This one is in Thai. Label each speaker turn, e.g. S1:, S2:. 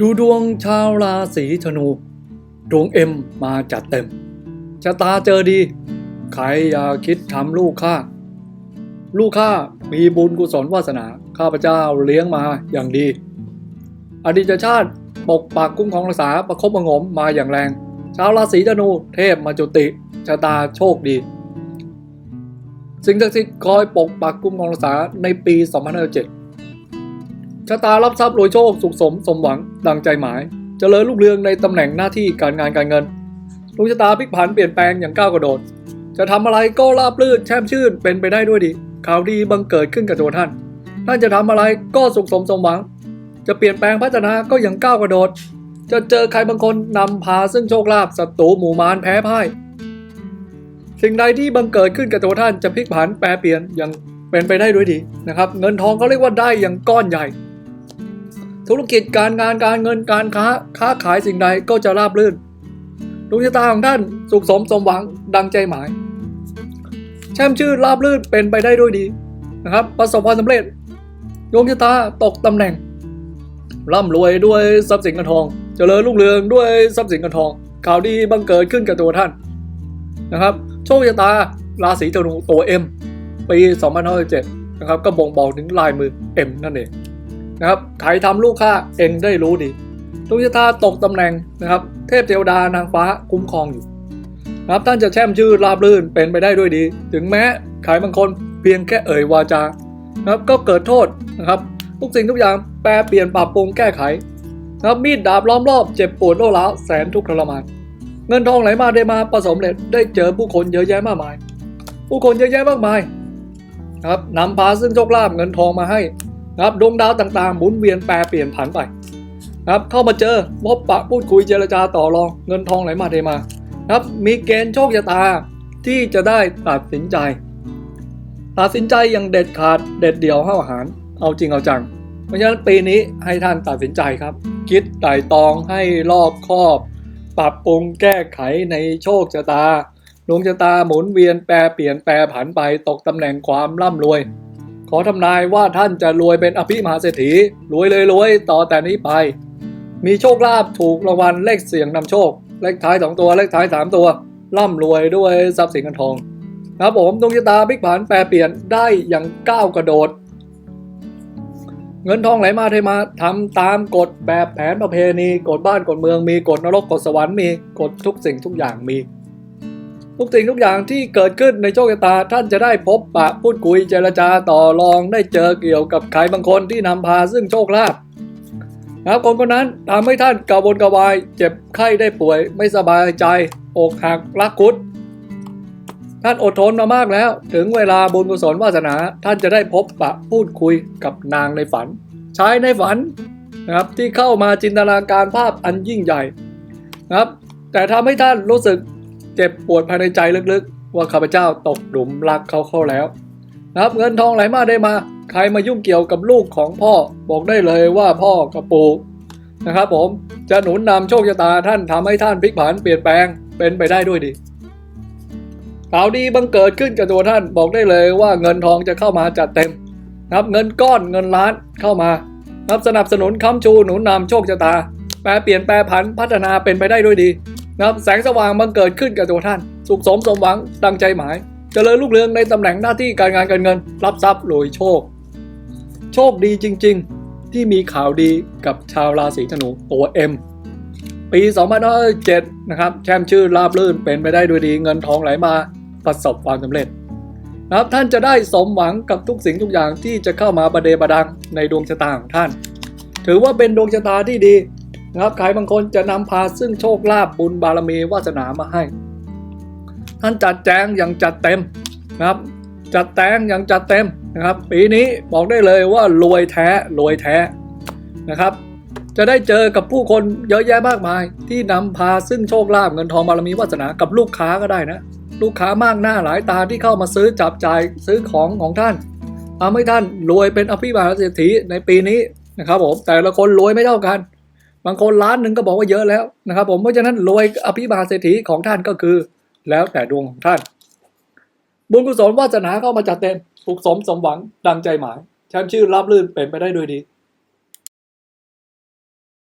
S1: ดูดวงชาวราศีธนู ดวงเอ็มมาจัดเต็มชะตาเจอดี ใครอย่าคิดทำลูกข้าลูกข้ามีบุญกุศลวาสนา ข้าพเจ้าเลี้ยงมาอย่างดี อดีตชาติปกปักคุ้มครองรักษาประคบประงมมาอย่างแรง ชาวราศีธนูเทพมาจุติชะตาโชคดีสิ่งศักดิ์สิทธิ์คอยปกปักคุ้มครองรักษาในปี2007 ชะตารับทรัพย์รวยโชคสุขสมสมหวังดังใจหมายจเจริญรุ่งเรืองในตำแหน่งหน้าที่การงานการเงินดวงชะตาพลิกผันเปลี่ยนแปลงอย่างก้าวกระโดด จะทำอะไรก็ราบรื่นแช่มชื่นเป็นไปได้ด้วยดี ข่าวดีบังเกิดขึ้นกับตัวท่าน ท่านจะทำอะไรก็สุขสมสมหวัง จะเปลี่ยนแปลงพัฒนาก็อย่างก้าวกระโดด จะเจอใครบางคนนำพาซึ่งโชคลาภศัตรูหมู่มารแพ้พ่าย สิ่งใดที่บังเกิดขึ้นกับตัวท่านจะพลิกผันแปรเปลี่ยนอย่างเป็นไปได้ด้วยดีนะครับ เงินทองเขาเรียกว่าได้อย่างก้อนใหญ่ ธุรกิจการงานการเงินการค้า ค้าขายสิ่งใดก็จะราบรื่นดวงชะตาของท่านสุขสมสมหวังดังใจหมาย แช่มชื่นราบรื่นเป็นไปได้ด้วยดีนะครับ ประสบความสำเร็จดวงชะตาตกตำแหน่งร่ำรวยด้วยทรัพย์สินเงินทอง เจริญรุ่งเรืองด้วยทรัพย์สินเงินทอง ข่าวดีบังเกิดขึ้นกับตัวท่านนะครับ โชคชะตาราศีธนูตัวเอ็มปี 2567นะครับก็บ่งบอกถึงลายมือเอ็มนั่นเอง นะครับใครทำลูกค้าเองได้รู้ดีดวงชะตาตกตำแหน่งนะครับ เทพเทวดานางฟ้าคุ้มครองอยู่นะครับท่านจะแช่มชื่นราบรื่นเป็นไปได้ด้วยดี ถึงแม้ใครบางคนเพียงแค่เอ่ยวาจานะครับก็เกิดโทษนะครับทุกสิ่งทุกอย่างแปรเปลี่ยนปรับปรุงแก้ไขนะครับมีดดาบล้อมรอบเจ็บปวดโรคร้าวแสนทุกข์ทรมาน เงินทองไหลมาได้มาประสบเร็จได้เจอผู้คนเยอะแยะมากมาย ผู้คนเยอะแยะมากมายนะครับนำพาซึ่งโชคลาภเงินทองมาให้ นะครับดวงดาวต่างๆหมุนเวียนแปรเปลี่ยนผันไปนะครับเข้ามาเจอพบปะพูดคุยเจรจาต่อรองเงินทองไหลมาได้มานะครับมีเกณฑ์โชคชะตาที่จะได้ตัดสินใจ ตัดสินใจอย่างเด็ดขาดเด็ดเดี่ยวห้าวหารเอาจริงเอาจัง เพราะฉะนั้นปีนี้ให้ท่านตัดสินใจครับ คิดไตร่ตรองให้รอบคอบ ปรับปรุงแก้ไขในโชคชะตาดวงชะตาหมุนเวียนแปรเปลี่ยนแปรผันไปตกตำแหน่งความร่ำรวย ขอทำนายว่าท่านจะรวยเป็นอภิมหาเศรษฐีรวยเลยรวยต่อแต่นี้ไป มีโชคลาภถูกรางวัลเลขเสียงนำโชค เลขท้ายสองตัวเลขท้ายสามตัว ร่ำรวยด้วยทรัพย์สินเงินทองครับผมดวงชะตาพลิกผันแปรเปลี่ยนได้อย่างก้าวกระโดด เงินทองไหลมาเทมาทำตามกฎแบบแผนประเพณีกฎบ้านกฎเมืองมีกฎนรกกฎสวรรค์มีกฎทุกสิ่งทุกอย่างมี ทุกสิ่งทุกอย่างที่เกิดขึ้นในโชคชะตาท่านจะได้พบปะพูดคุยเจรจาต่อรองได้เจอเกี่ยวกับใครบางคนที่นำพาซึ่งโชคลาภนะครับคนคนนั้นทำให้ท่านกระวนกระวาย เจ็บไข้ได้ป่วย ไม่สบายใจ อกหักรักคุด ท่านอดทนมามากแล้ว ถึงเวลาบุญกุศลวาสนา ท่านจะได้พบปะพูดคุยกับนางในฝัน ชายในฝันนะครับที่เข้ามาจินตนาการภาพอันยิ่งใหญ่นะครับแต่ทำให้ท่านรู้สึก เจ็บปวดภายในใจลึกๆ ว่าข้าพเจ้าตกหลุมรักเขาเข้าแล้วนะครับเงินทองไหลมาได้มา ใครมายุ่งเกี่ยวกับลูกของพ่อบอกได้เลยว่าพ่อกับปู่นะครับผมจะหนุนนำโชคชะตาท่านทำให้ท่านพลิกผันเปลี่ยนแปลงเป็นไปได้ด้วยดีข่าวดีบังเกิดขึ้นกับตัวท่านบอกได้เลยว่าเงินทองจะเข้ามาจัดเต็มนะครับเงินก้อนเงินล้านเข้ามานับสนับสนุนค้ำชูหนุนนำโชคชะตา แปรเปลี่ยนแปรผันพัฒนาเป็นไปได้ด้วยดี นะครับแสงสว่างบังเกิดขึ้นกับตัวท่าน สุขสมสมหวังดังใจหมายเจริญรุ่งเรืองในตำแหน่งหน้าที่การงานการเงิน รับทรัพย์รวยโชค โชคดีจริง ๆ ที่มีข่าวดีกับชาวราศีธนูตัวเอ็มปี2007นะครับแช่มชื่นราบรื่นเป็นไปได้ด้วยดีเงินทองไหลมาประสบความสำเร็จนะครับท่านจะได้สมหวังกับทุกสิ่งทุกอย่างที่จะเข้ามาประเดประดังในดวงชะตาของท่าน ถือว่าเป็นดวงชะตาที่ดี นะครับใครบางคนจะนำพาซึ่งโชคลาภบุญบารมีวาสนามาให้ ท่านจัดแจงอย่างจัดเต็มนะครับ จัดแต่งอย่างจัดเต็มนะครับ ปีนี้บอกได้เลยว่ารวยแท้รวยแท้นะครับ จะได้เจอกับผู้คนเยอะแยะมากมาย ที่นำพาซึ่งโชคลาภเงินทองบารมีวาสนากับลูกค้าก็ได้นะ ลูกค้ามากหน้าหลายตาที่เข้ามาซื้อจับจ่ายซื้อของของท่านทำให้ท่านรวยเป็นอภิมหาเศรษฐีในปีนี้นะครับผมแต่ละคนรวยไม่เท่ากัน บางคนล้านหนึ่งก็บอกว่าเยอะแล้วนะครับผมเพราะฉะนั้นรวยอภิบาลเศรษฐีของท่านก็คือ แล้วแต่ดวงของท่าน บุญกุศลวาสนาเข้ามาจัดเต็มถูกสมสมหวังดังใจหมายแชมชื่อรับลื่นเป็นไปได้ด้วยดี